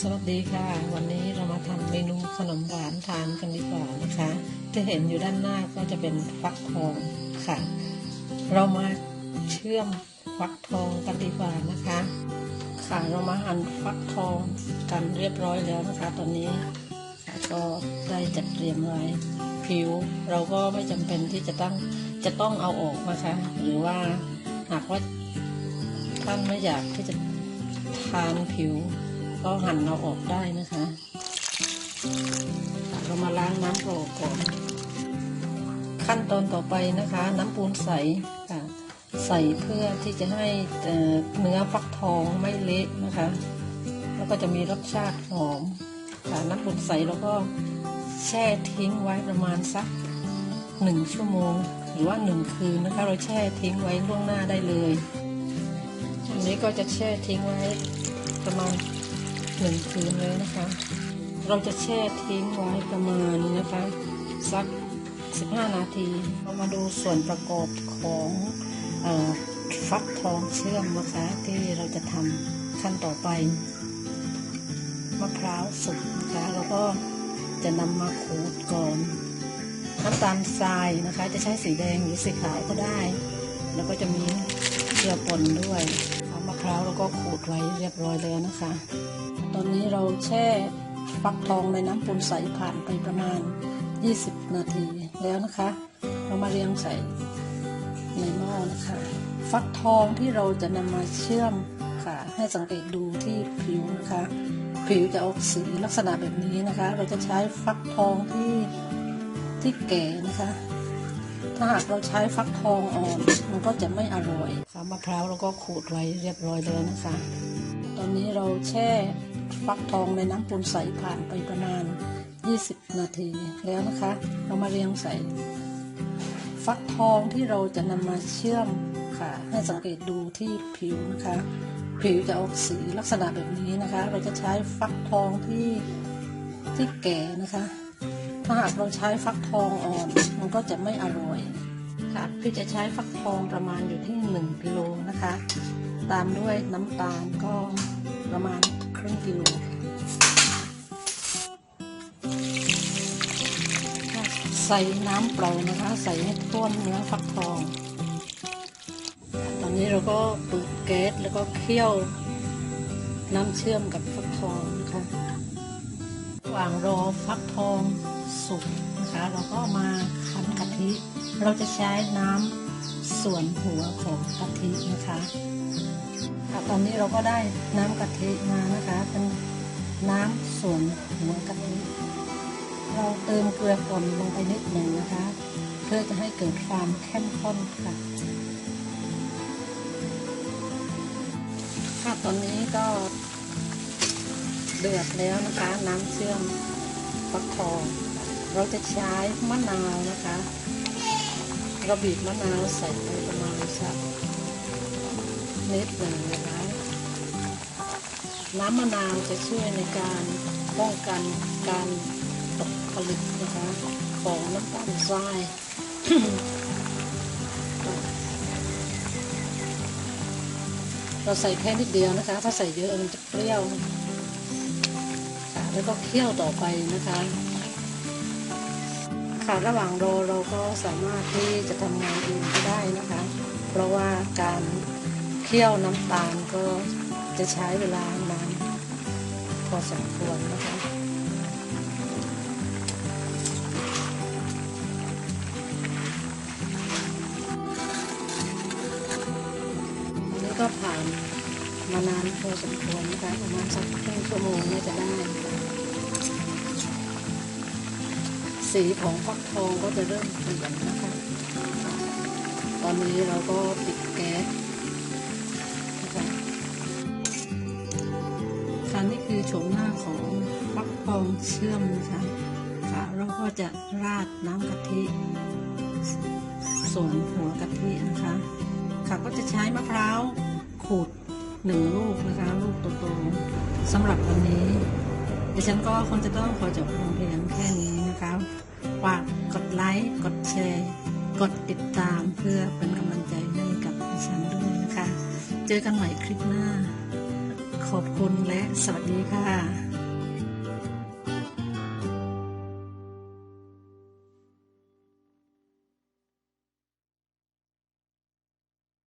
สวัสดีค่ะ วันนี้เรามาทำเมนูขนมหวานทานกันดีกว่านะคะที่เห็นอยู่ด้านหน้าก็จะเป็นฟักทองค่ะ เรามาเชื่อมฟักทองกันดีกว่านะคะ ค่ะเรามาหั่นฟักทองกันเรียบร้อยแล้วนะคะ ตอนนี้ก็ได้จัดเตรียมไว้ผิว เราก็ไม่จำเป็นที่จะต้องจะต้องเอาออกนะคะ หรือว่าหากว่าท่านไม่อยากที่จะทานผิว ก็หั่นเราออกได้นะคะ เรามาล้างน้ำโปรกก่อน ขั้นตอนต่อไปนะคะ น้ำปูนใสค่ะใส่เพื่อที่จะให้เอ่อเนื้อฟักทองไม่เละนะคะ แล้วก็จะมีรสชาติหอมค่ะน้ำปูนใสแล้วก็แช่ทิ้งไว้ประมาณสักหนึ่งชั่วโมง หรือว่าหนึ่งคืนนะคะ เราแช่ทิ้งไว้ล่วงหน้าได้เลยอันนี้ก็จะแช่ทิ้งไว้ประมาณ หนึ่งคืนเลยนะคะ เราจะแช่ทิ้งไว้ประมาณนะคะสัก 15 นาที เรามาดูส่วนประกอบของอฟักทองเชื่อมนะคะที่เราจะทำขั้นต่อไป มะพร้าวสุกนะคะแล้วก็จะนำมาขูดก่อนน้ำตาลทรายนะคะ จะใช้สีแดงหรือสีขาวก็ได้ แล้วก็จะมีเกลือป่นด้วย พร้าวแล้วก็ขูดไว้เรียบร้อยแล้วนะคะ ตอนนี้เราแช่ฟักทองในน้ำปูนใสผ่านไปประมาณ 20 นาทีแล้วนะคะ เรามาเรียงใส่ในหม้อนะคะ ฟักทองที่เราจะนำมาเชื่อมค่ะ ให้สังเกตดูที่ผิวนะคะ ผิวจะออกสีลักษณะแบบนี้นะคะ เราจะใช้ฟักทองที่ที่แก่นะคะ ถ้าหากเราใช้ฟักทองอ่อนมันก็จะไม่อร่อยค่ะมะพร้าวเราก็ขูดไว้เรียบร้อยแล้วนะคะ ตอนนี้เราแช่ฟักทองในน้ำปูนใสผ่านไปประมาณ 20 นาทีแล้วนะคะ เรามาเรียงใส่ ฟักทองที่เราจะนำมาเชื่อมค่ะ ให้สังเกตดูที่ผิวนะคะ ผิวจะออกสีลักษณะแบบนี้นะคะ เราจะใช้ฟักทองที่ที่แก่นะคะ ถ้าหากเราใช้ฟักทองอ่อนมันก็จะไม่อร่อยค่ะพี่จะใช้ฟักทองประมาณอยู่ที่1กิโลนะคะ ตามด้วยน้ำตาลก็ประมาณครึ่งกิโลใส่น้ำเปล่านะคะ ใส่ให้ท่วมเนื้อฟักทอง ตอนนี้เราก็เปิดแก๊สแล้วก็เคี่ยวน้ำเชื่อมกับฟักทองนะคะ ระหว่างรอฟักทองสุกนะคะ เราก็มาคั้นกะทิ เราจะใช้น้ำส่วนหัวของกะทินะคะค่ะตอนนี้เราก็ได้น้ำกะทิมานะคะ เป็นน้ำส่วนหัวกะทิ เราเติมเกลือป่นลงไปนิดหนึ่งนะคะ เพื่อจะให้เกิดความเข้มข้นค่ะค่ะตอนนี้ก็ เดือดแล้วนะคะ น้ำเชื่อมฟักทอง เราจะใช้มะนาวนะคะเราบีบมะนาวใส่ไปประมาณสักนิดหนึ่งนะคะน้ำมะนาวจะช่วยในการป้องกันการตกผลึกนะคะของน้ำตาลทรายเราใส่แค่นิดเดียวนะคะ ถ้าใส่เยอะมันจะเปรี้ยว แล้วก็เคี่ยวต่อไปนะคะ ค่ะระหว่างรอเราก็สามารถที่จะทำงานอื่นได้นะคะ เพราะว่าการเคี่ยวน้ำตาลก็จะใช้เวลานานพอสมควรนะคะนี่ก็ผ่าน มานานพอสมควรนะคะประมาณสักครึ่งชั่วโมงน่าจะได้ สีของฟักทองก็จะเริ่มเปลี่ยนนะคะ ตอนนี้เราก็ปิดแก๊สนะคะค่ะนี่คือโฉมหน้าของฟักทองเชื่อมนะคะค่ะเราก็จะราดน้ำกะทิส่วนหัวกะทินะคะ ค่ะก็จะใช้มะพร้าวขูด หนึ่งลูกนะคะ ลูกโตๆสำหรับวันนี้ดิฉันก็คงจะต้องขอจบลงเพียงแค่นี้นะคะฝากกดไลค์ กดแชร์ กดติดตามเพื่อเป็นกำลังใจให้กับดิฉันด้วยนะคะ เจอกันใหม่คลิปหน้าขขอบคุณและสวัสดีค่ะ